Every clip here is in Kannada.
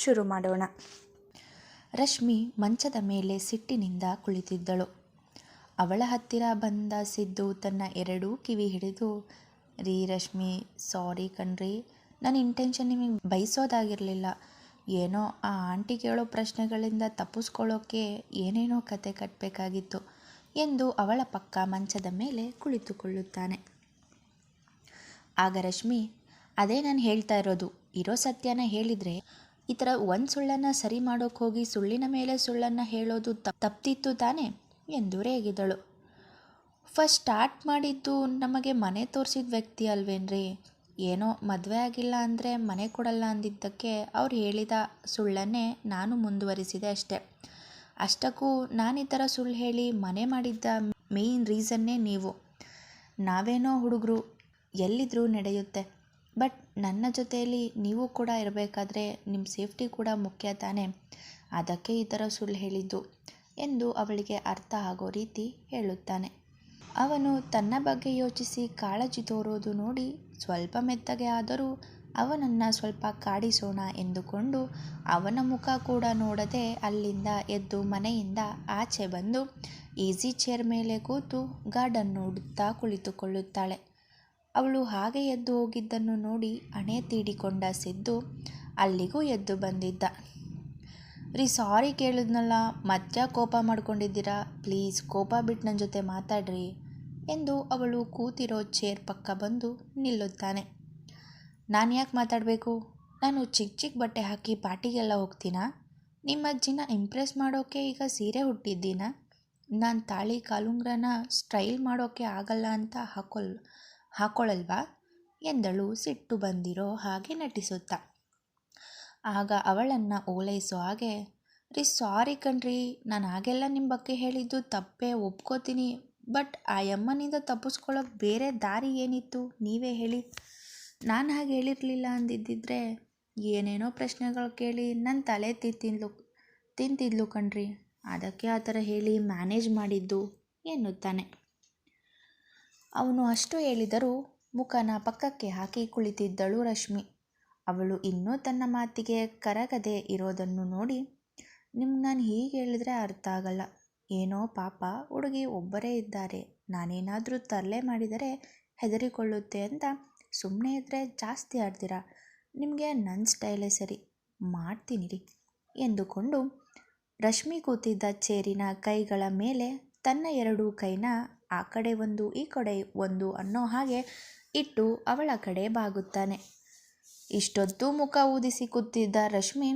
ಶುರು ಮಾಡೋಣ. ರಶ್ಮಿ ಮಂಚದ ಮೇಲೆ ಸಿಟ್ಟಿನಿಂದ ಕುಳಿತಿದ್ದಳು. ಅವಳ ಹತ್ತಿರ ಬಂದ ಸಿದ್ದು ತನ್ನ ಎರಡೂ ಕಿವಿ ಹಿಡಿದು, ರೀ ರಶ್ಮಿ, ಸಾರಿ ಕಣ್ರಿ, ನನ್ನ ಇಂಟೆನ್ಷನ್ ನಿಮಗೆ ಬಯಸೋದಾಗಿರಲಿಲ್ಲ. ಏನೋ ಆ ಆಂಟಿ ಕೇಳೋ ಪ್ರಶ್ನೆಗಳಿಂದ ತಪ್ಪಿಸ್ಕೊಳ್ಳೋಕೆ ಏನೇನೋ ಕತೆ ಕಟ್ಟಬೇಕಾಗಿತ್ತು ಎಂದು ಅವಳ ಪಕ್ಕ ಮಂಚದ ಮೇಲೆ ಕುಳಿತುಕೊಳ್ಳುತ್ತಾನೆ. ಆಗ ರಶ್ಮಿ, ಅದೇ ನಾನು ಹೇಳ್ತಾ ಇರೋದು, ಇರೋ ಸತ್ಯನ ಹೇಳಿದರೆ ಈ ಥರ ಒಂದು ಸುಳ್ಳನ್ನು ಸರಿ ಮಾಡೋಕೆ ಹೋಗಿ ಸುಳ್ಳಿನ ಮೇಲೆ ಸುಳ್ಳನ್ನು ಹೇಳೋದು ತಪ್ ತಪ್ತಿತ್ತು ತಾನೇ? ಎಂದು ರೇಗಿದಳು ಫಸ್ಟ್ ಸ್ಟಾರ್ಟ್ ಮಾಡಿದ್ದು ನಮಗೆ ಮನೆ ತೋರಿಸಿದ ವ್ಯಕ್ತಿ ಅಲ್ವೇನ್ರಿ? ಏನೋ ಮದುವೆ ಆಗಿಲ್ಲ ಅಂದರೆ ಮನೆ ಕೊಡಲ್ಲ ಅಂದಿದ್ದಕ್ಕೆ ಅವ್ರು ಹೇಳಿದ ಸುಳ್ಳನ್ನೇ ನಾನು ಮುಂದುವರಿಸಿದೆ ಅಷ್ಟೆ. ಅಷ್ಟಕ್ಕೂ ನಾನು ಈ ಥರ ಸುಳ್ಳು ಹೇಳಿ ಮನೆ ಮಾಡಿದ್ದ ಮೇಯ್ನ್ ರೀಸನ್ನೇ ನೀವು. ನಾವೇನೋ ಹುಡುಗರು ಎಲ್ಲಿದ್ರೂ ನಡೆಯುತ್ತೆ. ಬಟ್ ನನ್ನ ಜೊತೆಯಲ್ಲಿ ನೀವು ಕೂಡ ಇರಬೇಕಾದ್ರೆ ನಿಮ್ಮ ಸೇಫ್ಟಿ ಕೂಡ ಮುಖ್ಯ ತಾನೇ. ಅದಕ್ಕೆ ಈ ಥರ ಸುಳ್ಳು ಹೇಳಿದ್ದು ಎಂದು ಅವಳಿಗೆ ಅರ್ಥ ಆಗೋ ರೀತಿ ಹೇಳುತ್ತಾನೆ. ಅವನು ತನ್ನ ಬಗ್ಗೆ ಯೋಚಿಸಿ ಕಾಳಜಿ ತೋರೋದು ನೋಡಿ ಸ್ವಲ್ಪ ಮೆತ್ತಗೆ ಆದರೂ ಅವನನ್ನು ಸ್ವಲ್ಪ ಕಾಡಿಸೋಣ ಎಂದುಕೊಂಡು ಅವನ ಮುಖ ಕೂಡ ನೋಡದೆ ಅಲ್ಲಿಂದ ಎದ್ದು ಮನೆಯಿಂದ ಆಚೆ ಬಂದು ಈಸಿ ಚೇರ್ ಮೇಲೆ ಕೂತು ಗಾರ್ಡನ್ ನೋಡುತ್ತಾ ಕುಳಿತುಕೊಳ್ಳುತ್ತಾಳೆ. ಅವಳು ಹಾಗೆ ಎದ್ದು ಹೋಗಿದ್ದನ್ನು ನೋಡಿ ಅಣೆ ತೀಡಿಕೊಂಡ ಸಿದ್ದು ಅಲ್ಲಿಗೂ ಎದ್ದು ಬಂದಿದ್ದ. ರೀ, ಸಾರಿ ಕೇಳಿದ್ನಲ್ಲ ಮತ್ತೆ ಕೋಪ ಮಾಡ್ಕೊಂಡಿದ್ದೀರಾ? ಪ್ಲೀಸ್, ಕೋಪ ಬಿಟ್ಟು ನನ್ನ ಜೊತೆ ಮಾತಾಡ್ರಿ ಎಂದು ಅವಳು ಕೂತಿರೋ ಚೇರ್ ಪಕ್ಕ ಬಂದು ನಿಲ್ಲುತ್ತಾನೆ. ನಾನು ಯಾಕೆ ಮಾತಾಡಬೇಕು? ನಾನು ಚಿಕ್ಕ ಚಿಕ್ಕ ಬಟ್ಟೆ ಹಾಕಿ ಪಾರ್ಟಿಗೆಲ್ಲ ಹೋಗ್ತೀನಾ? ನಿಮ್ಮ ಅಜ್ಜಿನ ಇಂಪ್ರೆಸ್ ಮಾಡೋಕ್ಕೆ ಈಗ ಸೀರೆ ಹುಟ್ಟಿದ್ದೀನ ನಾನು ತಾಳಿ ಕಾಲುಂಗ್ರನ ಸ್ಟೈಲ್ ಮಾಡೋಕ್ಕೆ ಆಗಲ್ಲ ಅಂತ ಹಾಕೊಲ್ ಹಾಕೊಳ್ಳಲ್ವಾ ಎಂದಳು ಸಿಟ್ಟು ಬಂದಿರೋ ಹಾಗೆ ನಟಿಸುತ್ತಾ. ಆಗ ಅವಳನ್ನು ಓಲೈಸೋ ಹಾಗೆ, ರೀ, ಸಾರಿ ಕಣ್ರಿ, ನಾನು ಹಾಗೆಲ್ಲ ನಿಮ್ಮ ಬಗ್ಗೆ ಹೇಳಿದ್ದು ತಪ್ಪೇ, ಒಪ್ಕೋತೀನಿ, ಬಟ್ ಆ ಯಮ್ಮನಿಂದ ತಪ್ಪಿಸ್ಕೊಳ್ಳೋಕೆ ಬೇರೆ ದಾರಿ ಏನಿತ್ತು? ನೀವೇ ಹೇಳಿ. ನಾನು ಹಾಗೆ ಹೇಳಿರಲಿಲ್ಲ ಅಂದಿದ್ದಿದ್ರೆ, ಏನೇನೋ ಪ್ರಶ್ನೆಗಳು ಕೇಳಿ ನನ್ನ ತಲೆ ತಿಂತಿದ್ಲು ತಿಂತಿದ್ಲು ಕಣ್ರಿ, ಅದಕ್ಕೆ ಆ ಥರ ಹೇಳಿ ಮ್ಯಾನೇಜ್ ಮಾಡಿದ್ದು, ಎನ್ನುತ್ತಾನೆ. ಅವನು ಅಷ್ಟು ಹೇಳಿದರೂ ಮುಖನ ಪಕ್ಕಕ್ಕೆ ಹಾಕಿ ಕುಳಿತಿದ್ದಳು ರಶ್ಮಿ. ಅವಳು ಇನ್ನೂ ತನ್ನ ಮಾತಿಗೆ ಕರಗದೆ ಇರೋದನ್ನು ನೋಡಿ ನಿಮ್ಗೆ ನಾನು ಹೀಗೆ ಹೇಳಿದ್ರೆ ಅರ್ಥ ಆಗಲ್ಲ. ಏನೋ ಪಾಪ, ಹುಡುಗಿ ಒಬ್ಬರೇ ಇದ್ದಾರೆ. ನಾನೇನಾದರೂ ತರಲೆ ಮಾಡಿದರೆ ಹೆದರಿಕೊಳ್ಳುತ್ತೆ ಅಂತ ಸುಮ್ಮನೆ ಇದ್ದರೆ ಜಾಸ್ತಿ ಆಡ್ತೀರಾ? ನಿಮಗೆ ನನ್ನ ಸ್ಟೈಲೇ ಸರಿ. ಮಾಡ್ತೀನಿ ರೀ ಎಂದುಕೊಂಡು ರಶ್ಮಿ ಕೂತಿದ್ದ ಚೇರಿನ ಕೈಗಳ ಮೇಲೆ ತನ್ನ ಎರಡೂ ಕೈನ ಆ ಕಡೆ ಒಂದು, ಈ ಕಡೆ ಒಂದು ಅನ್ನೋ ಹಾಗೆ ಇಟ್ಟು ಅವಳ ಕಡೆ ಬಾಗುತ್ತಾನೆ. ಇಷ್ಟೊತ್ತು ಮುಖ ಊದಿಸಿ ಕೂತಿದ್ದ ರಶ್ಮಿ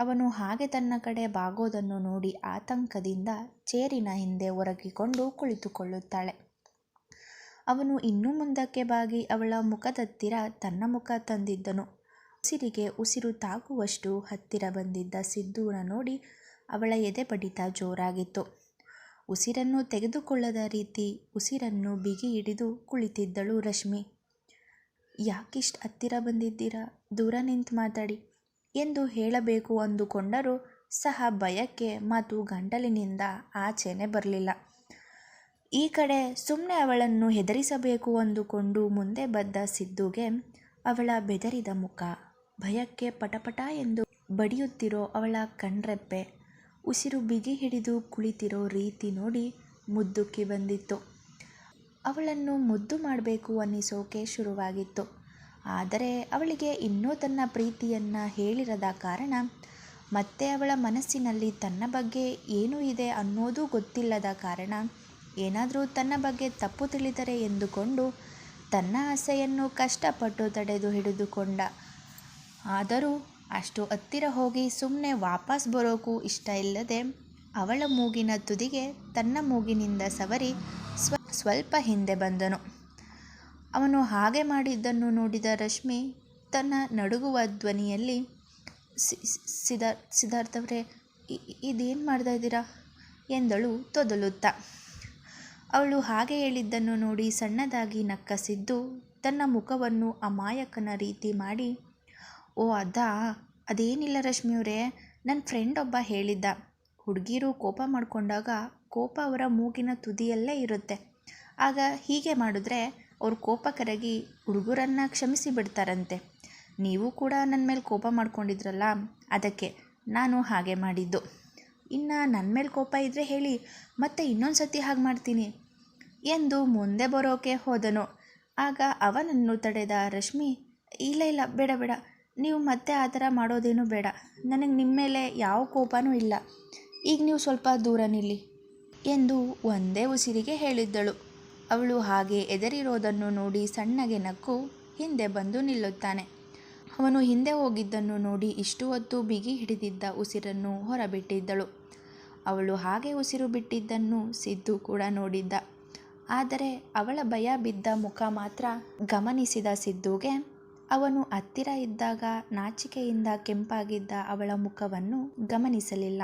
ಅವನು ಹಾಗೆ ತನ್ನ ಕಡೆ ಬಾಗೋದನ್ನು ನೋಡಿ ಆತಂಕದಿಂದ ಚೇರಿನ ಹಿಂದೆ ಒರಗಿಕೊಂಡು ಕುಳಿತುಕೊಳ್ಳುತ್ತಾಳೆ. ಅವನು ಇನ್ನೂ ಮುಂದಕ್ಕೆ ಬಾಗಿ ಅವಳ ಮುಖದತ್ತಿರ ತನ್ನ ಮುಖ ತಂದಿದ್ದನು. ಉಸಿರಿಗೆ ಉಸಿರು ತಾಗುವಷ್ಟು ಹತ್ತಿರ ಬಂದಿದ್ದ ಸಿದ್ದೂನ ನೋಡಿ ಅವಳ ಎದೆ ಬಡಿತ ಜೋರಾಗಿತ್ತು. ಉಸಿರನ್ನು ತೆಗೆದುಕೊಳ್ಳದ ರೀತಿ ಉಸಿರನ್ನು ಬಿಗಿ ಹಿಡಿದು ಕುಳಿತಿದ್ದಳು ರಶ್ಮಿ. ಯಾಕಿಷ್ಟು ಹತ್ತಿರ ಬಂದಿದ್ದೀರಾ? ದೂರ ನಿಂತು ಮಾತಾಡಿ. ಎಂದು ಹೇಳಬೇಕು ಅಂದುಕೊಂಡರೂ ಸಹ ಭಯಕ್ಕೆ ಮಾತು ಗಂಟಲಿನಿಂದ ಆಚೆನೆ ಬರಲಿಲ್ಲ. ಈ ಕಡೆ ಸುಮ್ಮನೆ ಅವಳನ್ನು ಹೆದರಿಸಬೇಕು ಅಂದುಕೊಂಡು ಮುಂದೆ ಬದ್ದ ಸಿದ್ದುಗೆ ಅವಳ ಬೆದರಿದ ಮುಖ. ಭಯಕ್ಕೆ ಪಟಪಟ ಎಂದು ಬಡಿಯುತ್ತಿರೋ ಅವಳ ಕಣ್ರೆಪ್ಪೆ ಉಸಿರು ಬಿಗಿ ಹಿಡಿದು ಕುಳಿತಿರೋ ರೀತಿ ನೋಡಿ ಮುದ್ದುಕ್ಕಿ ಬಂದಿತ್ತು. ಅವಳನ್ನು ಮುದ್ದು ಮಾಡಬೇಕು ಅನ್ನಿಸೋಕೆ ಶುರುವಾಗಿತ್ತು. ಆದರೆ ಅವಳಿಗೆ ಇನ್ನೂ ತನ್ನ ಪ್ರೀತಿಯನ್ನು ಹೇಳಿರದ ಕಾರಣ ಮತ್ತೆ ಅವಳ ಮನಸ್ಸಿನಲ್ಲಿ ತನ್ನ ಬಗ್ಗೆ ಏನು ಇದೆ ಅನ್ನೋದು ಗೊತ್ತಿಲ್ಲದ ಕಾರಣ ಏನಾದರೂ ತನ್ನ ಬಗ್ಗೆ ತಪ್ಪು ತಿಳಿದರೆ ಎಂದುಕೊಂಡು ತನ್ನ ಆಸೆಯನ್ನು ಕಷ್ಟಪಟ್ಟು ತಡೆದು ಹಿಡಿದುಕೊಂಡ. ಆದರೂ ಅಷ್ಟು ಹತ್ತಿರ ಹೋಗಿ ಸುಮ್ಮನೆ ವಾಪಸ್ ಬರೋಕ್ಕೂ ಇಷ್ಟ ಇಲ್ಲದೆ ಅವಳ ಮೂಗಿನ ತುದಿಗೆ ತನ್ನ ಮೂಗಿನಿಂದ ಸವರಿ ಸ್ವ, ಸ್ವಲ್ಪ ಹಿಂದೆ ಬಂದನು. ಅವನು ಹಾಗೆ ಮಾಡಿದ್ದನ್ನು ನೋಡಿದ ರಶ್ಮಿ ತನ್ನ ನಡುಗುವ ಧ್ವನಿಯಲ್ಲಿ, ಸಿ- ಸಿ- ಸಿದ್ಧಾರ್ಥ್ ಸಿದ್ಧಾರ್ಥ್ ಅವರೇ ಇದೇನು ಮಾಡ್ತಾ ಇದ್ದೀರಾ? ಎಂದಳು ತೊದಲುತ್ತಾ. ಅವಳು ಹಾಗೆ ಹೇಳಿದ್ದನ್ನು ನೋಡಿ ಸಣ್ಣದಾಗಿ ನಕ್ಕಸಿದ್ದು ತನ್ನ ಮುಖವನ್ನು ಅಮಾಯಕನ ರೀತಿ ಮಾಡಿ ಓ, ಅದಾ? ಅದೇನಿಲ್ಲ ರಶ್ಮಿಯವರೇ ನನ್ನ ಫ್ರೆಂಡ್ ಒಬ್ಬ ಹೇಳಿದ್ದ. ಹುಡುಗಿರು ಕೋಪ ಮಾಡಿಕೊಂಡಾಗ ಕೋಪ ಅವರ ಮೂಗಿನ ತುದಿಯಲ್ಲೇ ಇರುತ್ತೆ. ಆಗ ಹೀಗೆ ಮಾಡಿದ್ರೆ ಅವ್ರ ಕೋಪ ಕರಗಿ ಹುಡುಗರನ್ನು ಕ್ಷಮಿಸಿ ಬಿಡ್ತಾರಂತೆ. ನೀವು ಕೂಡ ನನ್ನ ಮೇಲೆ ಕೋಪ ಮಾಡ್ಕೊಂಡಿದ್ರಲ್ಲ, ಅದಕ್ಕೆ ನಾನು ಹಾಗೆ ಮಾಡಿದ್ದು. ಇನ್ನು ನನ್ನ ಮೇಲೆ ಕೋಪ ಇದ್ದರೆ ಹೇಳಿ, ಮತ್ತೆ ಇನ್ನೊಂದು ಸತಿ ಹಾಗೆ ಮಾಡ್ತೀನಿ ಎಂದು ಮುಂದೆ ಬರೋಕೆ ಹೋದನು. ಆಗ ಅವನನ್ನು ತಡೆದ ರಶ್ಮಿ, ಇಲ್ಲ ಇಲ್ಲ, ಬೇಡ ಬೇಡ. ನೀವು ಮತ್ತೆ ಆ ಥರ ಮಾಡೋದೇನು ಬೇಡ. ನನಗೆ ನಿಮ್ಮ ಮೇಲೆ ಯಾವ ಕೋಪನೂ ಇಲ್ಲ. ಈಗ ನೀವು ಸ್ವಲ್ಪ ದೂರ ನಿಲ್ಲಿ ಎಂದು ಒಂದೇ ಉಸಿರಿಗೆ ಹೇಳಿದ್ದಳು. ಅವಳು ಹಾಗೆ ಎದರಿರೋದನ್ನು ನೋಡಿ ಸಣ್ಣಗೆ ನಕ್ಕು ಹಿಂದೆ ಬಂದು ನಿಲ್ಲುತ್ತಾನೆ. ಅವನು ಹಿಂದೆ ಹೋಗಿದ್ದನ್ನು ನೋಡಿ ಇಷ್ಟು ಹೊತ್ತು ಬಿಗಿ ಹಿಡಿದಿದ್ದ ಉಸಿರನ್ನು ಹೊರಬಿಟ್ಟಿದ್ದಳು. ಅವಳು ಹಾಗೆ ಉಸಿರು ಬಿಟ್ಟಿದ್ದನ್ನು ಸಿದ್ದು ಕೂಡ ನೋಡಿದ್ದ. ಆದರೆ ಅವಳ ಭಯ ಬಿದ್ದ ಮುಖ ಮಾತ್ರ ಗಮನಿಸಿದ ಸಿದ್ದುಗೆ ಅವನು ಹತ್ತಿರ ಇದ್ದಾಗ, ನಾಚಿಕೆಯಿಂದ ಕೆಂಪಾಗಿದ್ದ ಅವಳ ಮುಖವನ್ನು ಗಮನಿಸಲಿಲ್ಲ.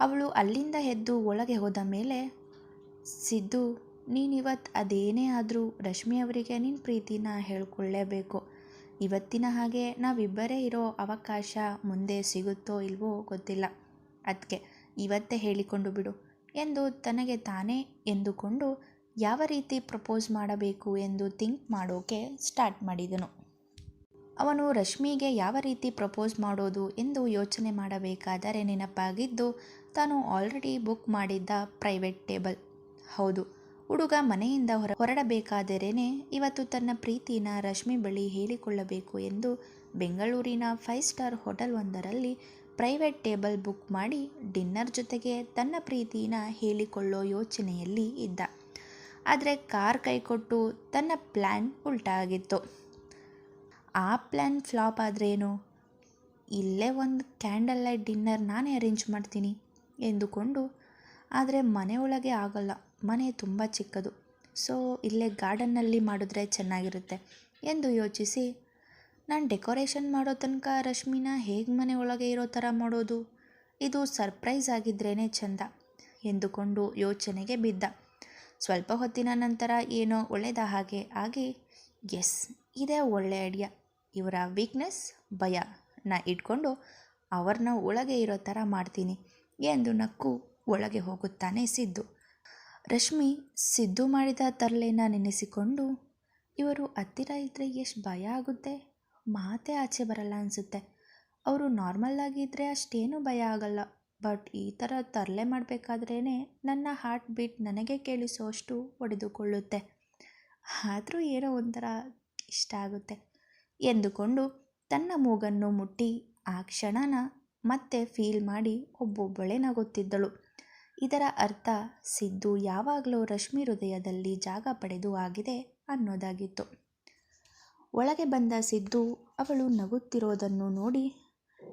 ಅವಳು ಅಲ್ಲಿಂದ ಎದ್ದು ಒಳಗೆ ಹೋದ ಮೇಲೆ, ಸಿದ್ದು, ನೀನಿವತ್ತು ಅದೇನೇ ಆದರೂ ರಶ್ಮಿಯವರಿಗೆ ನಿನ್ನ ಪ್ರೀತಿನ ಹೇಳ್ಕೊಳ್ಳೇಬೇಕು. ಇವತ್ತಿನ ಹಾಗೆ ನಾವಿಬ್ಬರೇ ಇರೋ ಅವಕಾಶ ಮುಂದೆ ಸಿಗುತ್ತೋ ಇಲ್ವೋ ಗೊತ್ತಿಲ್ಲ. ಅದಕ್ಕೆ ಇವತ್ತೇ ಹೇಳಿಕೊಂಡು ಬಿಡು ಎಂದು ತನಗೆ ತಾನೇ ಎಂದುಕೊಂಡು ಯಾವ ರೀತಿ ಪ್ರಪೋಸ್ ಮಾಡಬೇಕು ಎಂದು ಥಿಂಕ್ ಮಾಡೋಕೆ ಸ್ಟಾರ್ಟ್ ಮಾಡಿದನು. ಅವನು ರಶ್ಮಿಗೆ ಯಾವ ರೀತಿ ಪ್ರಪೋಸ್ ಮಾಡೋದು ಎಂದು ಯೋಚನೆ ಮಾಡಬೇಕಾದರೆ ನೆನಪಾಗಿದ್ದು, ತಾನು ಆಲ್ರೆಡಿ ಬುಕ್ ಮಾಡಿದ್ದ ಪ್ರೈವೇಟ್ ಟೇಬಲ್. ಹೌದು, ಹುಡುಗ ಮನೆಯಿಂದ ಹೊರ, ಹೊರಡಬೇಕಾದರೇನೆ ಇವತ್ತು ತನ್ನ ಪ್ರೀತಿನ ರಶ್ಮಿ ಬಳಿ ಹೇಳಿಕೊಳ್ಳಬೇಕು ಎಂದು ಬೆಂಗಳೂರಿನ ಫೈವ್ ಸ್ಟಾರ್ ಹೋಟೆಲ್ ಒಂದರಲ್ಲಿ ಪ್ರೈವೇಟ್ ಟೇಬಲ್ ಬುಕ್ ಮಾಡಿ ಡಿನ್ನರ್ ಜೊತೆಗೆ ತನ್ನ ಪ್ರೀತಿನ ಹೇಳಿಕೊಳ್ಳೋ ಯೋಚನೆಯಲ್ಲಿ ಇದ್ದ. ಆದರೆ ಕಾರ್ ಕೈಕೊಟ್ಟು ತನ್ನ ಪ್ಲ್ಯಾನ್ ಉಲ್ಟಾ ಆಗಿತ್ತು ಆ ಪ್ಲ್ಯಾನ್ ಫ್ಲಾಪ್ ಆದ್ರೇನು ಇಲ್ಲೇ ಒಂದು ಕ್ಯಾಂಡಲ್ ಲೈಟ್ ಡಿನ್ನರ್ ನಾನೇ ಅರೇಂಜ್ ಮಾಡ್ತೀನಿ ಎಂದುಕೊಂಡು, ಆದರೆ ಮನೆಯೊಳಗೆ ಆಗಲ್ಲ. ಮನೆ ತುಂಬ ಚಿಕ್ಕದು. ಸೊ, ಇಲ್ಲೇ ಗಾರ್ಡನ್ನಲ್ಲಿ ಮಾಡಿದ್ರೆ ಚೆನ್ನಾಗಿರುತ್ತೆ ಎಂದು ಯೋಚಿಸಿ, ನಾನು ಡೆಕೋರೇಷನ್ ಮಾಡೋ ತನಕ ರಶ್ಮಿನ ಹೇಗೆ ಮನೆ ಒಳಗೆ ಇರೋ ಥರ ಮಾಡೋದು? ಇದು ಸರ್ಪ್ರೈಸ್ ಆಗಿದ್ರೇ ಚೆಂದ ಎಂದುಕೊಂಡು ಯೋಚನೆಗೆ ಬಿದ್ದ. ಸ್ವಲ್ಪ ಹೊತ್ತಿನ ನಂತರ ಏನೋ ಒಳ್ಳೆಯದ ಹಾಗೆ ಆಗಿ, ಎಸ್, ಇದೇ ಒಳ್ಳೆ ಐಡಿಯಾ. ಇವರ ವೀಕ್ನೆಸ್ ಭಯ. ನ ಇಟ್ಕೊಂಡು ಅವ್ರನ್ನ ಒಳಗೆ ಇರೋ ಥರ ಮಾಡ್ತೀನಿ ಎಂದು ನಕ್ಕು ಒಳಗೆ ಹೋಗುತ್ತಾನೆ ಸಿದ್ದು. ರಶ್ಮಿ ಸಿದ್ದು ಮಾಡಿದ ತರಲೆನ ನೆನೆಸಿಕೊಂಡು, ಇವರು ಹತ್ತಿರ ಇದ್ದರೆ ಎಷ್ಟು ಭಯ ಆಗುತ್ತೆ. ಮಾತೇ ಆಚೆ ಬರಲ್ಲ ಅನಿಸುತ್ತೆ. ಅವರು ನಾರ್ಮಲ್ ಆಗಿದ್ದರೆ ಅಷ್ಟೇನೂ ಭಯ ಆಗಲ್ಲ. ಬಟ್ ಈ ಥರ ತರಲೆ ಮಾಡಬೇಕಾದ್ರೇ ನನ್ನ ಹಾರ್ಟ್ ಬೀಟ್ ನನಗೆ ಕೇಳಿಸೋಷ್ಟು ಒಡೆದುಕೊಳ್ಳುತ್ತೆ. ಆದರೂ ಏನೋ ಒಂಥರ ಇಷ್ಟ ಆಗುತ್ತೆ. ಎಂದುಕೊಂಡು ತನ್ನ ಮೂಗನ್ನು ಮುಟ್ಟಿ ಆ ಕ್ಷಣನ ಮತ್ತೆ ಫೀಲ್ ಮಾಡಿ ಒಬ್ಬೊಬ್ಬಳೇ ನಗುತ್ತಿದ್ದಳು. ಇದರ ಅರ್ಥ ಸಿದ್ದು ಯಾವಾಗಲೂ ರಶ್ಮಿ ಹೃದಯದಲ್ಲಿ ಜಾಗ ಪಡೆದು ಆಗಿದೆ ಅನ್ನೋದಾಗಿತ್ತು. ಒಳಗೆ ಬಂದ ಸಿದ್ದು ಅವಳು ನಗುತ್ತಿರೋದನ್ನು ನೋಡಿ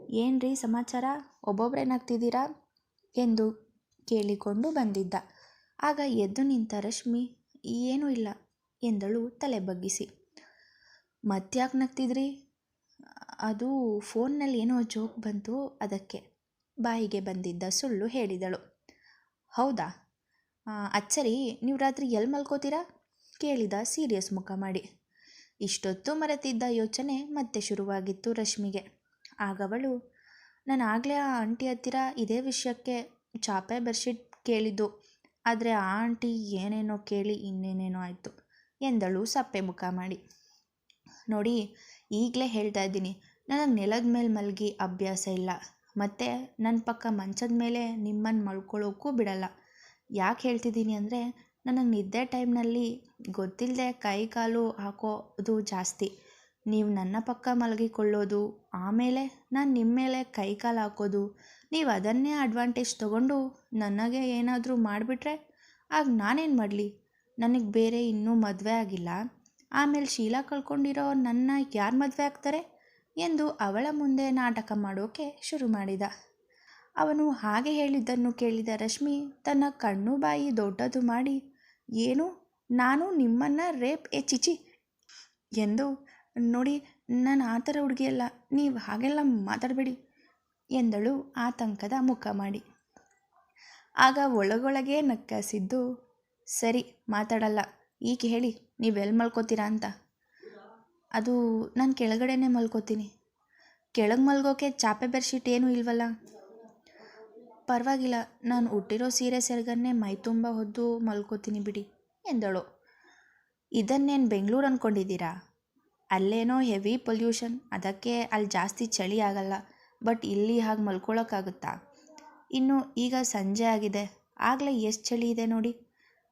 ಏನ್ರಿ ಸಮಾಚಾರ? ಒಬ್ಬೊಬ್ಬರೇ ನಗ್ತಿದ್ದೀರಾ ಎಂದು ಕೇಳಿಕೊಂಡು ಬಂದಿದ್ದ. ಆಗ ಎದ್ದು ನಿಂತ ರಶ್ಮಿ, ಏನೂ ಇಲ್ಲ, ಎಂದಳು ತಲೆ ಬಗ್ಗಿಸಿ. ಮತ್ತ್ಯಾಕೆ ನಗ್ತಿದ್ರಿ ಅದು ಫೋನ್ನಲ್ಲಿ ಏನೋ ಜೋಕ್ ಬಂತು ಅದಕ್ಕೆ, ಬಾಯಿಗೆ ಬಂದಿದ್ದ ಸುಳ್ಳು ಹೇಳಿದಳು. ಹೌದಾ? ಅಚ್ಚರಿ, ನೀವು ರಾತ್ರಿ ಎಲ್ಲಿ ಮಲ್ಕೋತೀರಾ? ಕೇಳಿದ ಸೀರಿಯಸ್ ಮುಖ ಮಾಡಿ. ಇಷ್ಟೊತ್ತು ಮರೆತಿದ್ದ ಯೋಚನೆ ಮತ್ತೆ ಶುರುವಾಗಿತ್ತು ರಶ್ಮಿಗೆ. ಆಗವಳು. ನಾನು ಆಗಲೇ ಆ ಆಂಟಿ ಹತ್ತಿರ ಇದೇ ವಿಷಯಕ್ಕೆ ಚಾಪೆ ಬೆಡ್ಶೀಟ್ ಕೇಳಿದ್ದು. ಆದರೆ ಆ ಆಂಟಿ ಏನೇನೋ ಕೇಳಿ ಇನ್ನೇನೇನೋ ಆಯಿತು. ಎಂದಳು ಸಪ್ಪೆ ಮುಖ ಮಾಡಿ. ನೋಡಿ, ಈಗಲೇ ಹೇಳ್ತಾ ಇದ್ದೀನಿ. ನನಗೆ ನೆಲದ ಮೇಲೆ ಮಲಗಿ ಅಭ್ಯಾಸ ಇಲ್ಲ. ಮತ್ತು ನನ್ನ ಪಕ್ಕ ಮಂಚದ ಮೇಲೆ ನಿಮ್ಮನ್ನು ಮಲ್ಕೊಳ್ಳೋಕ್ಕೂ ಬಿಡಲ್ಲ. ಯಾಕೆ ಹೇಳ್ತಿದ್ದೀನಿ ಅಂದರೆ, ನನಗೆ ನಿದ್ದೆ ಟೈಮ್ನಲ್ಲಿ ಗೊತ್ತಿಲ್ಲದೆ ಕೈ ಕಾಲು ಹಾಕೋದು ಜಾಸ್ತಿ. ನೀವು ನನ್ನ ಪಕ್ಕ ಮಲಗಿಕೊಳ್ಳೋದು, ಆಮೇಲೆ ನಾನು ನಿಮ್ಮ ಮೇಲೆ ಕೈ ಕಾಲು ಹಾಕೋದು, ನೀವು ಅದನ್ನೇ ಅಡ್ವಾಂಟೇಜ್ ತೊಗೊಂಡು ನನಗೆ ಏನಾದರೂ ಮಾಡಿಬಿಟ್ರೆ ಆಗ ನಾನೇನು ಮಾಡಲಿ? ನನಗೆ ಬೇರೆ ಇನ್ನೂ ಮದುವೆ ಆಗಿಲ್ಲ. ಆಮೇಲೆ ಶೀಲಾ ಕಳ್ಕೊಂಡಿರೋ ನನ್ನ ಯಾರು ಮದುವೆ ಆಗ್ತಾರೆ? ಎಂದು ಅವಳ ಮುಂದೆ ನಾಟಕ ಮಾಡೋಕೆ ಶುರು ಮಾಡಿದ. ಅವನು ಹಾಗೆ ಹೇಳಿದ್ದನ್ನು ಕೇಳಿದ ರಶ್ಮಿ ತನ್ನ ಕಣ್ಣು ಬಾಯಿ ದೊಡ್ಡದು ಮಾಡಿ, ಏನು? ನಾನು ನಿಮ್ಮನ್ನು ರೇಪ್ ಎಚ್ಚಿಚಿ ಚಿಚಿ? ಎಂದು ನೋಡಿ, ನಾನು ಆ ಥರ ಹುಡುಗಿಯಲ್ಲ ನೀವು ಹಾಗೆಲ್ಲ ಮಾತಾಡಬೇಡಿ ಎಂದಳು ಆತಂಕದ ಮುಖ ಮಾಡಿ. ಆಗ ಒಳಗೊಳಗೆ ನಕ್ಕಸಿದ್ದು, ಸರಿ, ಮಾತಾಡಲ್ಲ. ಈಗ ಹೇಳಿ, ನೀವು ಎಲ್ಲಿ ಮಲ್ಕೋತೀರಾ ಅಂತ. ಅದು ನಾನು ಕೆಳಗಡೆನೇ ಮಲ್ಕೋತೀನಿ. ಕೆಳಗೆ ಮಲ್ಗೋಕೆ ಚಾಪೆ ಬೆರ್ಶೀಟ್ ಏನೂ ಇಲ್ವಲ್ಲ? ಪರವಾಗಿಲ್ಲ. ನಾನು ಹುಟ್ಟಿರೋ ಸೀರೆ ಸೆರಗನ್ನೇ ಮೈ ತುಂಬ ಹೊದ್ದು ಮಲ್ಕೋತೀನಿ ಬಿಡಿ ಎಂದಳು. ಇದನ್ನೇನು ಬೆಂಗಳೂರು ಅಂದ್ಕೊಂಡಿದ್ದೀರಾ ಅಲ್ಲೇನೋ ಹೆವಿ ಪೊಲ್ಯೂಷನ್ ಅದಕ್ಕೆ ಅಲ್ಲಿ ಜಾಸ್ತಿ ಚಳಿ ಆಗಲ್ಲ. ಬಟ್ ಇಲ್ಲಿ ಹಾಗೆ ಮಲ್ಕೊಳ್ಳೋಕ್ಕಾಗುತ್ತಾ ಇನ್ನು ಈಗ ಸಂಜೆ ಆಗಿದೆ. ಆಗಲೇ ಎಷ್ಟು ಚಳಿ ಇದೆ ನೋಡಿ.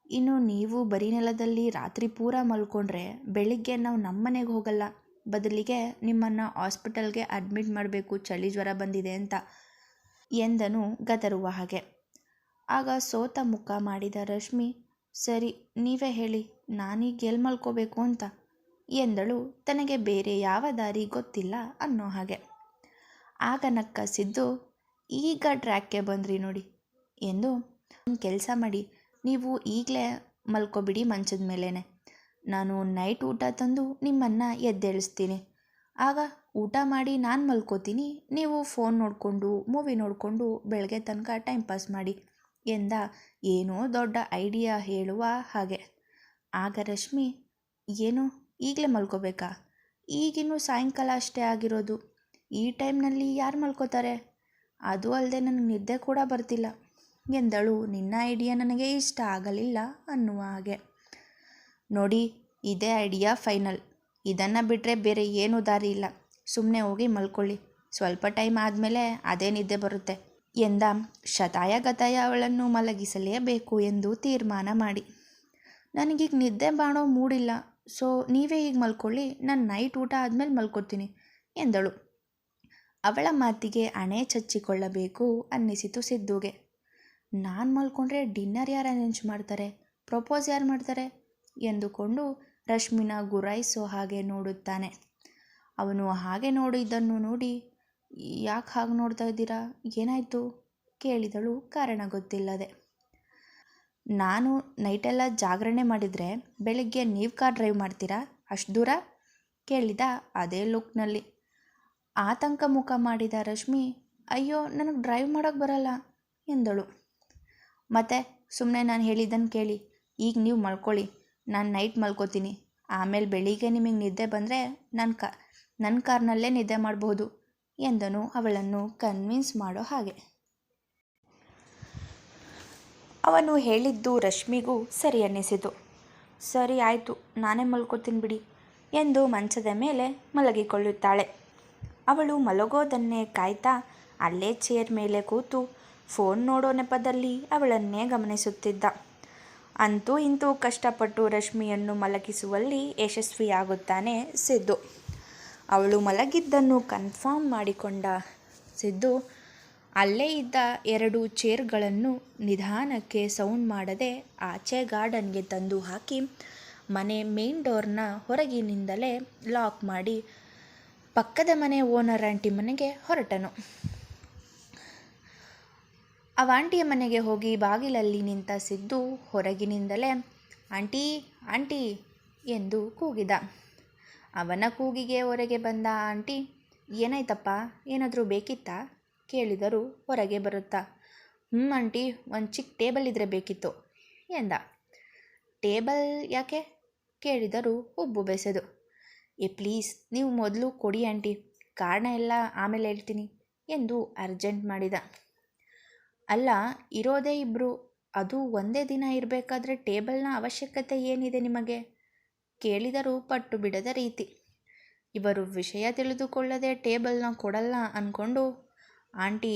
ಇನ್ನು ನೀವು ಬರೀ ನೆಲದಲ್ಲಿ ರಾತ್ರಿ ಪೂರ ಮಲ್ಕೊಂಡ್ರೆ ಬೆಳಿಗ್ಗೆ ನಾವು ನಮ್ಮ ಮನೆಗೆ ಹೋಗಲ್ಲ. ಬದಲಿಗೆ ನಿಮ್ಮನ್ನು ಹಾಸ್ಪಿಟಲ್ಗೆ ಅಡ್ಮಿಟ್ ಮಾಡಬೇಕು. ಚಳಿ ಜ್ವರ ಬಂದಿದೆ ಅಂತ ಎಂದನು ಗದರುವ ಹಾಗೆ. ಆಗ ಸೋತ ಮುಖ ಮಾಡಿದ ರಶ್ಮಿ, ಸರಿ, ನೀವೇ ಹೇಳಿ. ನಾನೀಗ ಎಲ್ಲಿ ಮಲ್ಕೋಬೇಕು ಅಂತ? ಎಂದಳು. ತನಗೆ ಬೇರೆ ಯಾವ ದಾರಿ ಗೊತ್ತಿಲ್ಲ ಅನ್ನೋ ಹಾಗೆ. ಆಗ ನಕ್ಕ ಸಿದ್ದು ಈಗ ಟ್ರ್ಯಾಕ್ಗೆ ಬಂದ್ರಿ ನೋಡಿ ಎಂದು. ಒಂದು ಕೆಲಸ ಮಾಡಿ, ನೀವು ಈಗಲೇ ಮಲ್ಕೊಬಿಡಿ ಮಂಚದ ಮೇಲೇ ನಾನು ನೈಟ್ ಊಟ ತಂದು ನಿಮ್ಮನ್ನು ಎದ್ದೇಳಿಸ್ತೀನಿ. ಆಗ ಊಟ ಮಾಡಿ ನಾನು ಮಲ್ಕೋತೀನಿ, ನೀವು ಫೋನ್ ನೋಡಿಕೊಂಡು, ಮೂವಿ ನೋಡಿಕೊಂಡು ಬೆಳಗ್ಗೆ ತನಕ ಟೈಮ್ ಪಾಸ್ ಮಾಡಿ ಎಂದ ಏನೋ ದೊಡ್ಡ ಐಡಿಯಾ ಹೇಳುವ ಹಾಗೆ. ಆಗ ರಶ್ಮಿ, ಏನು? ಈಗಲೇ ಮಲ್ಕೋಬೇಕಾ? ಈಗಿನ್ನೂ ಸಾಯಂಕಾಲ ಅಷ್ಟೇ ಆಗಿರೋದು. ಈ ಟೈಮ್ನಲ್ಲಿ ಯಾರು ಮಲ್ಕೋತಾರೆ? ಅದು ಅಲ್ಲದೆ ನನಗೆ ನಿದ್ದೆ ಕೂಡ ಬರ್ತಿಲ್ಲ. ಎಂದಳು, ನಿನ್ನ ಐಡಿಯಾ ನನಗೆ ಇಷ್ಟ ಆಗಲಿಲ್ಲ ಅನ್ನುವ ಹಾಗೆ. ನೋಡಿ, ಇದೇ ಐಡಿಯಾ ಫೈನಲ್. ಇದನ್ನು ಬಿಟ್ಟರೆ ಬೇರೆ ಏನೂ ದಾರಿ ಇಲ್ಲ. ಸುಮ್ಮನೆ ಹೋಗಿ ಮಲ್ಕೊಳ್ಳಿ. ಸ್ವಲ್ಪ ಟೈಮ್ ಆದಮೇಲೆ ಅದೇ ನಿದ್ದೆ ಬರುತ್ತೆ. ಎಂದ, ಶತಾಯ ಗತಾಯ ಅವಳನ್ನು ಮಲಗಿಸಲೇಬೇಕು ಎಂದು ತೀರ್ಮಾನ ಮಾಡಿ. ನನಗೀಗ ನಿದ್ದೆ ಮಾಡೋ ಮೂಡಿಲ್ಲ. ಸೊ ನೀವೇ ಈಗ ಮಲ್ಕೊಳ್ಳಿ. ನಾನು ನೈಟ್ ಊಟ ಆದಮೇಲೆ ಮಲ್ಕೊತೀನಿ, ಎಂದಳು. ಅವಳ ಮಾತಿಗೆ ಅಣೆ ಚಚ್ಚಿಕೊಳ್ಳಬೇಕು ಅನ್ನಿಸಿತು ಸಿದ್ದುಗೆ ನಾನು ಮಲ್ಕೊಂಡ್ರೆ ಡಿನ್ನರ್ ಯಾರು ಅರೇಂಜ್ ಮಾಡ್ತಾರೆ? ಪ್ರಪೋಸ್ ಯಾರು ಮಾಡ್ತಾರೆ? ಎಂದುಕೊಂಡು ರಶ್ಮಿನ ಗುರಾಯಿಸೋ ಹಾಗೆ ನೋಡುತ್ತಾನೆ. ಅವನು ಹಾಗೆ ನೋಡಿದ್ದನ್ನು ನೋಡಿ, ಯಾಕೆ ಹಾಗೆ ನೋಡ್ತಾ ಇದ್ದೀರಾ? ಏನಾಯಿತು? ಕೇಳಿದಳು ಕಾರಣ ಗೊತ್ತಿಲ್ಲದೆ. ನಾನು ನೈಟೆಲ್ಲ ಜಾಗರಣೆ ಮಾಡಿದರೆ ಬೆಳಗ್ಗೆ ನೀವು ಕಾರ್ ಡ್ರೈವ್ ಮಾಡ್ತೀರಾ? ಅಷ್ಟು ದೂರ? ಕೇಳಿದ ಅದೇ ಲುಕ್ನಲ್ಲಿ. ಆತಂಕ ಮುಖ ಮಾಡಿದ ರಶ್ಮಿ, ಅಯ್ಯೋ, ನನಗೆ ಡ್ರೈವ್ ಮಾಡೋಕ್ಕೆ ಬರಲ್ಲ, ಎಂದಳು. ಮತ್ತೆ ಸುಮ್ಮನೆ ನಾನು ಹೇಳಿದ್ದನ್ನು ಕೇಳಿ, ಈಗ ನೀವು ಮಲ್ಕೊಳ್ಳಿ, ನಾನು ನೈಟ್ ಮಲ್ಕೋತೀನಿ. ಆಮೇಲೆ ಬೆಳಿಗ್ಗೆ ನಿಮಗೆ ನಿದ್ದೆ ಬಂದರೆ ನನ್ನ ಕಾ ನನ್ನ ಕಾರ್ನಲ್ಲೇ ನಿದ್ದೆ ಮಾಡಬಹುದು ಎಂದನು ಅವಳನ್ನು ಕನ್ವಿನ್ಸ್ ಮಾಡೋ ಹಾಗೆ. ಅವನು ಹೇಳಿದ್ದು ರಶ್ಮಿಗೂ ಸರಿ ಅನ್ನಿಸಿತು. ಸರಿ ಆಯಿತು, ನಾನೇ ಮಲ್ಕೋತೀನಿ ಬಿಡಿ ಎಂದು ಮಂಚದ ಮೇಲೆ ಮಲಗಿಕೊಳ್ಳುತ್ತಾಳೆ. ಅವಳು ಮಲಗೋದನ್ನೇ ಕಾಯ್ತಾ ಅಲ್ಲೇ ಚೇರ್ ಮೇಲೆ ಕೂತು ಫೋನ್ ನೋಡೋ ನೆಪದಲ್ಲಿ ಅವಳನ್ನೇ ಗಮನಿಸುತ್ತಿದ್ದ. ಅಂತೂ ಇಂತೂ ಕಷ್ಟಪಟ್ಟು ರಶ್ಮಿಯನ್ನು ಮಲಗಿಸುವಲ್ಲಿ ಯಶಸ್ವಿಯಾಗುತ್ತಾನೆ ಸಿದ್ದು. ಅವಳು ಮಲಗಿದ್ದನ್ನು ಕನ್ಫರ್ಮ್ ಮಾಡಿಕೊಂಡ ಸಿದ್ದು ಅಲ್ಲೇ ಇದ್ದ ಎರಡು ಚೇರ್ಗಳನ್ನು ನಿಧಾನಕ್ಕೆ ಸೌಂಡ್ ಮಾಡದೆ ಆಚೆ ಗಾರ್ಡನ್ಗೆ ತಂದು ಹಾಕಿ ಮನೆ ಮೇನ್ ಡೋರ್ನ ಹೊರಗಿನಿಂದಲೇ ಲಾಕ್ ಮಾಡಿ ಪಕ್ಕದ ಮನೆ ಓನರ್ ಆಂಟಿ ಮನೆಗೆ ಹೊರಟನು. ಅವ ಆಂಟಿಯ ಮನೆಗೆ ಹೋಗಿ ಬಾಗಿಲಲ್ಲಿ ನಿಂತ ಸಿದ್ದು ಹೊರಗಿನಿಂದಲೇ, ಆಂಟಿ ಆಂಟಿ, ಎಂದು ಕೂಗಿದ. ಅವನ ಕೂಗಿಗೆ ಹೊರಗೆ ಬಂದ ಆಂಟಿ, ಏನಾಯ್ತಪ್ಪ? ಏನಾದರೂ ಬೇಕಿತ್ತಾ? ಕೇಳಿದರು ಹೊರಗೆ ಬರುತ್ತಾ ಹ್ಞೂ ಆಂಟಿ, ಒಂದು ಚಿಕ್ಕ ಟೇಬಲ್ ಇದ್ದರೆ ಬೇಕಿತ್ತು, ಎಂದ. ಟೇಬಲ್ ಯಾಕೆ? ಕೇಳಿದರು ಉಬ್ಬು ಬೆಸೆದು. ಏ, ಪ್ಲೀಸ್, ನೀವು ಮೊದಲು ಕೊಡಿ, ಆಂಟಿ. ಕಾರಣ ಎಲ್ಲ ಆಮೇಲೆ ಹೇಳ್ತೀನಿ, ಎಂದು ಅರ್ಜೆಂಟ್ ಮಾಡಿದ. ಅಲ್ಲ, ಇರೋದೇ ಇಬ್ಬರು ಅದು ಒಂದೇ ದಿನ ಇರಬೇಕಾದ್ರೆ ಟೇಬಲ್ನ ಅವಶ್ಯಕತೆ ಏನಿದೆ ನಿಮಗೆ? ಕೇಳಿದರೂ ಪಟ್ಟು ಬಿಡದ ರೀತಿ. ಇವರು ವಿಷಯ ತಿಳಿದುಕೊಳ್ಳದೆ ಟೇಬಲ್ನ ಕೊಡಲ್ಲ ಅಂದ್ಕೊಂಡು ಆಂಟಿ,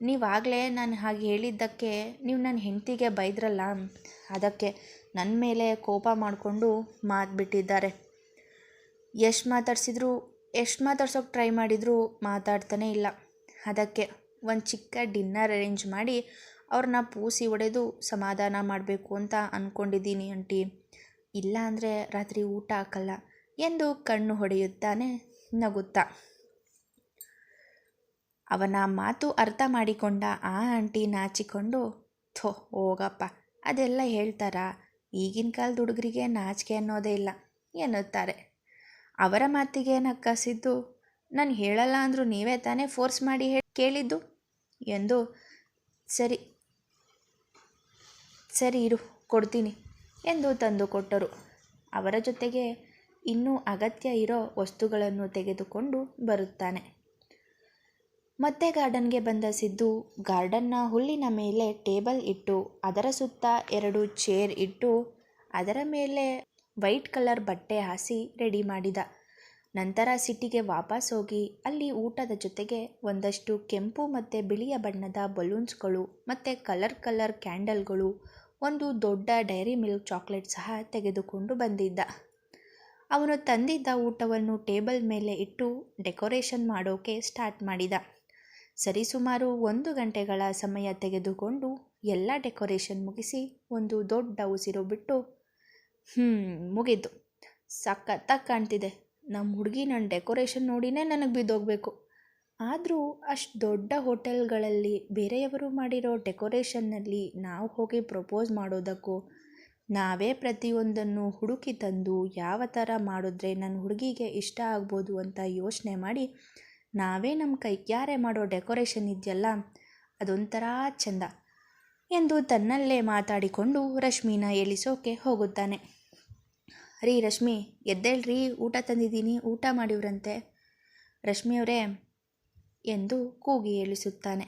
ನೀವಾಗಲೇ ನಾನು ಹಾಗೆ ಹೇಳಿದ್ದಕ್ಕೆ ನೀವು ನನ್ನ ಹೆಂಡತಿಗೆ ಬೈದ್ರಲ್ಲ? ಅದಕ್ಕೆ ನನ್ನ ಮೇಲೆ ಕೋಪ ಮಾಡಿಕೊಂಡು ಮಾತು ಬಿಟ್ಟಿದ್ದಾರೆ. ಎಷ್ಟು ಮಾತಾಡ್ಸಿದ್ರು, ಎಷ್ಟು ಮಾತಾಡ್ಸೋಕೆ ಟ್ರೈ ಮಾಡಿದರೂ ಮಾತಾಡ್ತಾನೇ ಇಲ್ಲ. ಅದಕ್ಕೆ ಒಂದು ಚಿಕ್ಕ ಡಿನ್ನರ್ ಅರೇಂಜ್ ಮಾಡಿ ಅವ್ರನ್ನ ಪೂಸಿ ಹೊಡೆದು ಸಮಾಧಾನ ಮಾಡಬೇಕು ಅಂತ ಅಂದ್ಕೊಂಡಿದ್ದೀನಿ ಆಂಟಿ. ಇಲ್ಲ ಅಂದರೆ ರಾತ್ರಿ ಊಟ ಹಾಕಲ್ಲ ಎಂದು ಕಣ್ಣು ಹೊಡೆಯುತ್ತಾನೆ ನಗುತ್ತಾ. ಅವನ ಮಾತು ಅರ್ಥ ಮಾಡಿಕೊಂಡ ಆ ಆಂಟಿ ನಾಚಿಕೊಂಡು, ಥೋ, ಹೋಗಪ್ಪ, ಅದೆಲ್ಲ ಹೇಳ್ತಾರಾ? ಈಗಿನ ಕಾಲದ ಹುಡುಗರಿಗೆ ನಾಚಿಕೆ ಅನ್ನೋದೇ ಇಲ್ಲ, ಎನ್ನುತ್ತಾರೆ. ಅವರ ಮಾತಿಗೆ ನಕ್ಕಸಿದ್ದು, ನಾನು ಹೇಳಲ್ಲ ಅಂದರೂ ನೀವೇ ತಾನೇ ಫೋರ್ಸ್ ಮಾಡಿ ಹೇಳಿ ಕೇಳಿದ್ದು? ಎಂದು, ಸರಿ ಸರಿ ಇರು, ಕೊಡ್ತೀನಿ, ಎಂದು ತಂದು ಕೊಟ್ಟರು. ಅವರ ಜೊತೆಗೆ ಇನ್ನೂ ಅಗತ್ಯ ಇರೋ ವಸ್ತುಗಳನ್ನು ತೆಗೆದುಕೊಂಡು ಬರುತ್ತಾನೆ. ಮತ್ತೆ ಗಾರ್ಡನ್ಗೆ ಬಂದ ಸಿದ್ದು ಗಾರ್ಡನ್ನ ಹುಲ್ಲಿನ ಮೇಲೆ ಟೇಬಲ್ ಇಟ್ಟು, ಅದರ ಸುತ್ತ ಎರಡು ಚೇರ್ ಇಟ್ಟು, ಅದರ ಮೇಲೆ ವೈಟ್ ಕಲರ್ ಬಟ್ಟೆ ಹಾಸಿ ರೆಡಿ ಮಾಡಿದ. ನಂತರ ಸಿಟಿಗೆ ವಾಪಸ್ ಹೋಗಿ ಅಲ್ಲಿ ಊಟದ ಜೊತೆಗೆ ಒಂದಷ್ಟು ಕೆಂಪು ಮತ್ತು ಬಿಳಿಯ ಬಣ್ಣದ ಬಲೂನ್ಸ್ಗಳು ಮತ್ತು ಕಲರ್ ಕಲರ್ ಕ್ಯಾಂಡಲ್ಗಳು, ಒಂದು ದೊಡ್ಡ ಡೈರಿ ಮಿಲ್ಕ್ ಚಾಕ್ಲೇಟ್ ಸಹ ತೆಗೆದುಕೊಂಡು ಬಂದಿದ್ದ. ಅವನು ತಂದಿದ್ದ ಊಟವನ್ನು ಟೇಬಲ್ ಮೇಲೆ ಇಟ್ಟು ಡೆಕೋರೇಷನ್ ಮಾಡೋಕೆ ಸ್ಟಾರ್ಟ್ ಮಾಡಿದ. ಸರಿಸುಮಾರು ಒಂದು ಗಂಟೆಗಳ ಸಮಯ ತೆಗೆದುಕೊಂಡು ಎಲ್ಲ ಡೆಕೋರೇಷನ್ ಮುಗಿಸಿ ಒಂದು ದೊಡ್ಡ ಉಸಿರು ಬಿಟ್ಟು ಹ್ಞೂ ಮುಗೀತು. ಸಖತ್ತಾಗಿ ಕಾಣ್ತಿದೆ. ನಮ್ಮ ಹುಡುಗಿ ನನ್ನ ಡೆಕೋರೇಷನ್ ನೋಡಿನೇ ನನಗೆ ಬಿದ್ದೋಗಬೇಕು. ಆದರೂ ಅಷ್ಟು ದೊಡ್ಡ ಹೋಟೆಲ್ಗಳಲ್ಲಿ ಬೇರೆಯವರು ಮಾಡಿರೋ ಡೆಕೋರೇಷನ್ನಲ್ಲಿ ನಾವು ಹೋಗಿ ಪ್ರಪೋಸ್ ಮಾಡೋದಕ್ಕೂ, ನಾವೇ ಪ್ರತಿಯೊಂದನ್ನು ಹುಡುಕಿ ತಂದು ಯಾವ ಥರ ಮಾಡಿದ್ರೆ ನನ್ನ ಹುಡುಗಿಗೆ ಇಷ್ಟ ಆಗ್ಬೋದು ಅಂತ ಯೋಚನೆ ಮಾಡಿ ನಾವೇ ನಮ್ಮ ಕೈಯಾರೆ ಮಾಡೋ ಡೆಕೋರೇಷನ್ ಇದೆಯಲ್ಲ, ಅದೊಂಥರ ಚೆಂದ ಎಂದು ತನ್ನಲ್ಲೇ ಮಾತಾಡಿಕೊಂಡು ರಶ್ಮಿನ ಎಳಿಸೋಕೆ ಹೋಗುತ್ತಾನೆ. ರೀ ರಶ್ಮಿ, ಎದ್ದೇಳ್ರಿ, ಊಟ ತಂದಿದ್ದೀನಿ, ಊಟ ಮಾಡಿವ್ರಂತೆ. ರಶ್ಮಿಯವರೇ ಎಂದು ಕೂಗಿ ಎಳಿಸುತ್ತಾನೆ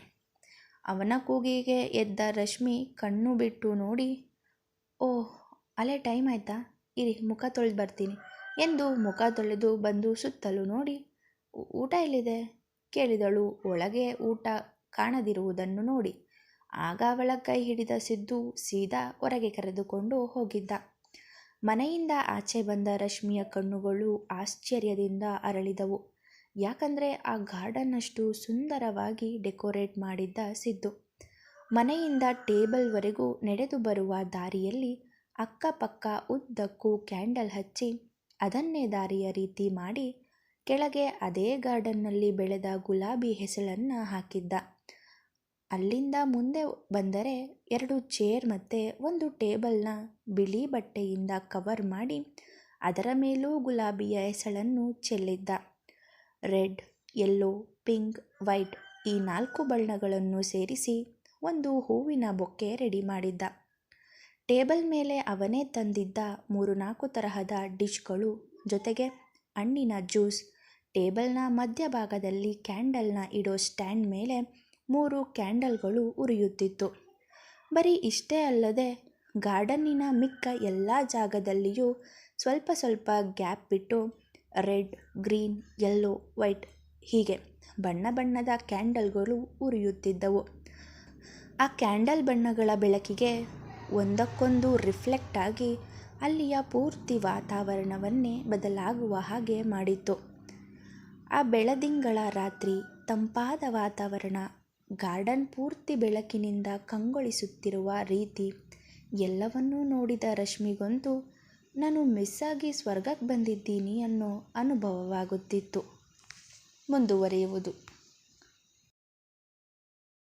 ಅವನ ಕೂಗಿಗೆ ಎದ್ದ ರಶ್ಮಿ ಕಣ್ಣು ಬಿಟ್ಟು ನೋಡಿ, ಓಹ್, ಅಲ್ಲೇ ಟೈಮ್ ಆಯ್ತಾ? ಇರಿ, ಮುಖ ತೊಳೆದು ಬರ್ತೀನಿ ಎಂದು ಮುಖ ತೊಳೆದು ಬಂದು ಸುತ್ತಲೂ ನೋಡಿ ಊಟ ಎಲ್ಲಿದೆ? ಕೇಳಿದಳು. ಒಳಗೆ ಊಟ ಕಾಣದಿರುವುದನ್ನು ನೋಡಿ. ಆಗ ಅವಳ ಕೈ ಹಿಡಿದ ಸಿದ್ದು ಸೀದಾ ಹೊರಗೆ ಕರೆದುಕೊಂಡು ಹೋಗಿದ್ದ. ಮನೆಯಿಂದ ಆಚೆ ಬಂದ ರಶ್ಮಿಯ ಕಣ್ಣುಗಳು ಆಶ್ಚರ್ಯದಿಂದ ಅರಳಿದವು. ಯಾಕಂದರೆ ಆ ಗಾರ್ಡನ್ ಅಷ್ಟು ಸುಂದರವಾಗಿ ಡೆಕೋರೇಟ್ ಮಾಡಿದ್ದ ಸಿದ್ದು. ಮನೆಯಿಂದ ಟೇಬಲ್ವರೆಗೂ ನಡೆದು ಬರುವ ದಾರಿಯಲ್ಲಿ ಅಕ್ಕಪಕ್ಕ ಉದ್ದಕ್ಕೂ ಕ್ಯಾಂಡಲ್ ಹಚ್ಚಿ ಅದನ್ನೇ ದಾರಿಯ ರೀತಿ ಮಾಡಿ ಕೆಳಗೆ ಅದೇ ಗಾರ್ಡನ್ನಲ್ಲಿ ಬೆಳೆದ ಗುಲಾಬಿ ಹೆಸಳನ್ನು ಹಾಕಿದ್ದ. ಅಲ್ಲಿಂದ ಮುಂದೆ ಬಂದರೆ ಎರಡು ಚೇರ್ ಮತ್ತು ಒಂದು ಟೇಬಲ್ನ ಬಿಳಿ ಬಟ್ಟೆಯಿಂದ ಕವರ್ ಮಾಡಿ ಅದರ ಮೇಲೂ ಗುಲಾಬಿಯ ಹೆಸಳನ್ನು ಚೆಲ್ಲಿದ್ದ. ರೆಡ್, ಯೆಲ್ಲೋ, ಪಿಂಕ್, ವೈಟ್ ಈ ನಾಲ್ಕು ಬಣ್ಣಗಳನ್ನು ಸೇರಿಸಿ ಒಂದು ಹೂವಿನ ಬೊಕ್ಕೆ ರೆಡಿ ಮಾಡಿದ್ದ. ಟೇಬಲ್ ಮೇಲೆ ಅವನೇ ತಂದಿದ್ದ ಮೂರು ನಾಲ್ಕು ತರಹದ ಡಿಶ್ಗಳು ಜೊತೆಗೆ ಹಣ್ಣಿನ ಜ್ಯೂಸ್, ಟೇಬಲ್ನ ಮಧ್ಯಭಾಗದಲ್ಲಿ ಕ್ಯಾಂಡಲ್ನ ಇಡೋ ಸ್ಟ್ಯಾಂಡ್ ಮೇಲೆ ಮೂರು ಕ್ಯಾಂಡಲ್ಗಳು ಉರಿಯುತ್ತಿತ್ತು. ಬರೀ ಇಷ್ಟೇ ಅಲ್ಲದೆ, ಗಾರ್ಡನ್ನಿನ ಮಿಕ್ಕ ಎಲ್ಲ ಜಾಗದಲ್ಲಿಯೂ ಸ್ವಲ್ಪ ಸ್ವಲ್ಪ ಗ್ಯಾಪ್ ಬಿಟ್ಟು ರೆಡ್, ಗ್ರೀನ್, ಯೆಲ್ಲೋ, ವೈಟ್ ಹೀಗೆ ಬಣ್ಣ ಬಣ್ಣದ ಕ್ಯಾಂಡಲ್ಗಳು ಉರಿಯುತ್ತಿದ್ದವು. ಆ ಕ್ಯಾಂಡಲ್ ಬಣ್ಣಗಳ ಬೆಳಕಿಗೆ ಒಂದಕ್ಕೊಂದು ರಿಫ್ಲೆಕ್ಟ್ ಆಗಿ ಅಲ್ಲಿಯ ಪೂರ್ತಿ ವಾತಾವರಣವನ್ನೇ ಬದಲಾಗುವ ಹಾಗೆ ಮಾಡಿತ್ತು ಆ ಬೆಳದಿಂಗಳ ರಾತ್ರಿ ತಂಪಾದ ವಾತಾವರಣ, ಗಾರ್ಡನ್ ಪೂರ್ತಿ ಬೆಳಕಿನಿಂದ ಕಂಗೊಳಿಸುತ್ತಿರುವ ರೀತಿ ಎಲ್ಲವನ್ನೂ ನೋಡಿದ ರಶ್ಮಿಗೊಂದು ನಾನು ಮಿಸ್ಸಾಗಿ ಸ್ವರ್ಗಕ್ಕೆ ಬಂದಿದ್ದೀನಿ ಅನ್ನೋ ಅನುಭವವಾಗುತ್ತಿತ್ತು. ಮುಂದುವರಿಯುವುದು.